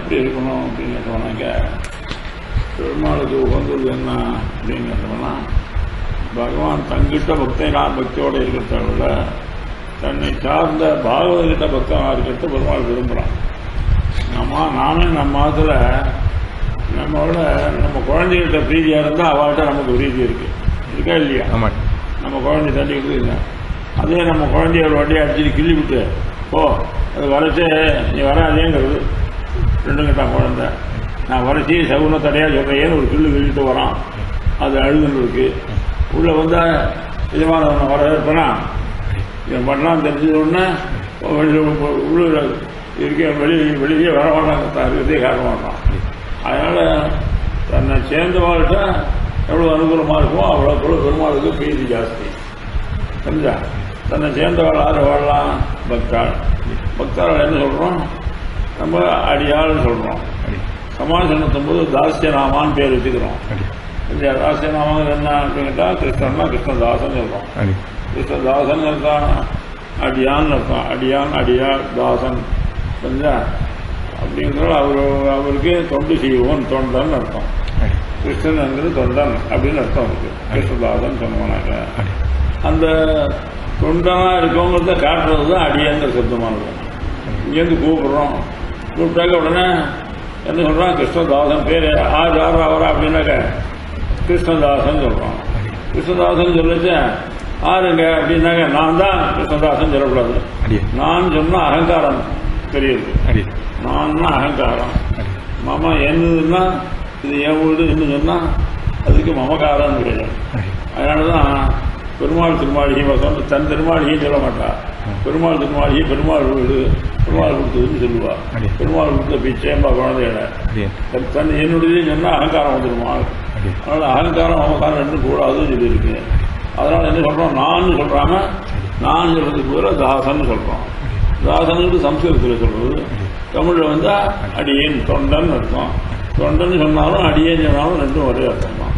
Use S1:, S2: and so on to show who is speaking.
S1: எப்படி இருக்கணும் அப்படின்னு கேட்டோம்னாக்க பெருமாளுக்கு உகந்தது என்ன அப்படின்னு கேட்டோம்னா பகவான் தங்கிட்ட பக்தனா பக்தியோடு இருக்கிறத விட தன்னை சார்ந்த பாகவதகிட்ட பக்தனாக இருக்கிறத பெருமாள் விரும்புகிறான் நம்ம நானே நம்ம மாதத்தில் நம்மளோட நம்ம குழந்தைகிட்ட பிரீதியாக இருந்தால் அவள்கிட்ட நமக்கு பிரீதி இருக்கு. இருக்கா இல்லையா?
S2: ஆமாம்
S1: நம்ம குழந்தை தண்ணி கொடுக்குங்க அதே நம்ம குழந்தைய ஒரு வண்டியை அடிச்சுட்டு கிள்ளி விட்டு ஓ அது வரைச்சே நீ வராதேங்கிறது. ரெண்டு கிட்டான் குழந்தை. நான் வரைச்சி சகுன தடையாக சொல்கிறேன் ஒரு கிள்ளு கிள்ளிட்டு வரான். அது அழுதுன்னு இருக்கு. உள்ளே வந்தால் எஜமானவனை வரவேற்பனா இவன் பண்ணலாம் தெரிஞ்சது உடனே வெளியில் உள்ள இருக்க வெளியே வெளியே வர மாட்டாங்க. தான் இருக்கிறதே காட்ட மாட்டான். அதனால் தன்னை சேர்ந்தவாழ்கிட்ட எவ்வளோ அனுகூலமாக இருக்குமோ அவ்வளோ கூட பெருமாளுக்கு பிரீதி ஜாஸ்தி. தெரிஞ்சா தன்னை சேர்ந்தவாள் ஆறு வாழலாம் பக்தாள். பக்தாள் என்ன சொல்கிறோம் நம்ம அடியாள்னு சொல்கிறோம் சமாசனத்தும் போது தாசிய நாமான்னு பேர் வச்சுக்கிறோம். புரிஞ்சா தாசிய நாமம் என்ன கேட்டால் கிருஷ்ணன்னா கிருஷ்ணதாசன் சொல்கிறோம் கிருஷ்ணதாசன் இருக்கான் அடியான் இருக்கான். அடியான் அடியார் தாசன். புரிஞ்சா அப்படிங்கிறது அவர் அவருக்கு தொண்டு செய்வோன் தொண்டன் அர்த்தம். கிருஷ்ணன்ங்கிறது தொண்டன் அப்படின்னு அர்த்தம் இருக்கு கிருஷ்ணதாசன்
S2: அடி.
S1: அந்த தொண்டனா இருக்கவங்கிறத காட்டுறது தான் அடியங்கிற சப்தமாக இருக்கும் இங்கேருந்து கூப்பிடுறோம். கூப்பிட்டாக்க உடனே என்ன சொல்கிறான் கிருஷ்ணதாசன் பேர். ஆறு ஆறு ஆவரா அப்படின்னாக்க கிருஷ்ணதாசன் சொல்கிறோம் கிருஷ்ணதாசன் சொல்லிச்சு ஆறுங்க அப்படின்னாக்க நான் தான் கிருஷ்ணதாசன் சொல்லக்கூடாது. நான் சொன்ன அகங்காரம் தெரியுது. நான்னா அகங்காரம். மாமா என்னதுன்னா இது என் வீடு என்ன சொன்னால் அதுக்கு மமகாரம் கிடையாது அதனால தான் பெருமாள் திருமாளிகை வந்து தன் திருமாளிகைன்னு சொல்ல மாட்டா. பெருமாள் திருமாளிகை பெருமாள் வீடு பெருமாள் கொடுத்ததுன்னு சொல்லுவா. பெருமாள் கொடுத்த பிச்சையம்பா குழந்தைகளை தன் என்னுடையது சொன்னால் அகங்காரம் வந்துடுமா அதனால அகங்காரம் மமகாரம் ரெண்டும் கூடாதுன்னு சொல்லியிருக்கு. அதனால என்ன சொல்றோம்? நான் சொல்றாம நான் சொல்றதுக்கு பதிலாக தாசன் சொல்றோம். தாசனுக்கு சம்ஸ்கிருதத்தில் சொல்றது. தமிழில் வந்தா அடியேன் தொண்டன் அர்த்தம். தொண்டன் சொன்னாலும் அடியேன் சொன்னாலும் ரெண்டும் ஒரே அர்த்தம் தான்